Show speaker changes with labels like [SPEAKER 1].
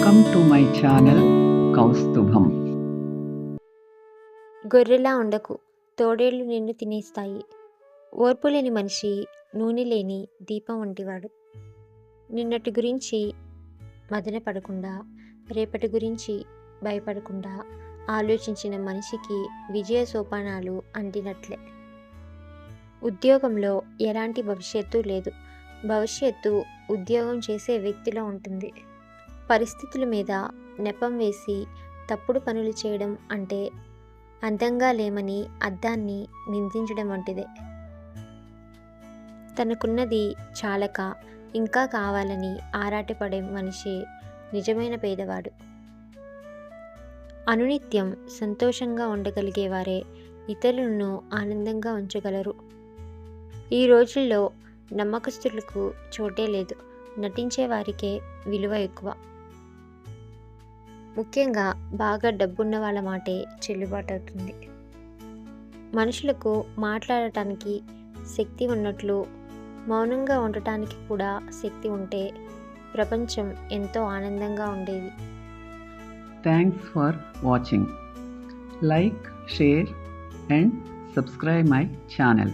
[SPEAKER 1] Welcome to my channel Kaustubham
[SPEAKER 2] గొర్రెలా ఉండకు తోడేళ్ళు నిన్ను తినేస్తాయి. ఓర్పు లేని మనిషి నూనె లేని దీపం వంటివాడు. నిన్నటి గురించి మదన పడకుండా రేపటి గురించి భయపడకుండా ఆలోచించిన మనిషికి విజయ సోపానాలు అందినట్లే ఉద్యోగంలో ఎలాంటి భవిష్యత్తు లేదు. భవిష్యత్తు ఉద్యోగం చేసే వ్యక్తిలో ఉంటుంది. పరిస్థితుల మీద నెపం వేసి తప్పుడు పనులు చేయడం అంటే అందంగా లేమని అద్దాన్ని నిందించడం వంటిదే. తనకున్నది చాలక ఇంకా కావాలని ఆరాటపడే మనిషి నిజమైన పేదవాడు. అనునిత్యం సంతోషంగా ఉండగలిగేవారే ఇతరులను ఆనందంగా ఉంచగలరు. ఈ రోజుల్లో నమ్మకస్తులకు చోటే లేదు. నటించే వారికే విలువ ఎక్కువ. ముఖ్యంగా బాగా డబ్బున్న వాళ్ళ మాటే చెల్లుబాటు అవుతుంది మనుషులకు మాట్లాడటానికి శక్తి ఉన్నట్లు మౌనంగా ఉండటానికి కూడా శక్తి ఉంటే ప్రపంచం ఎంతో ఆనందంగా ఉండేది.
[SPEAKER 1] Thanks for watching like share and subscribe my channel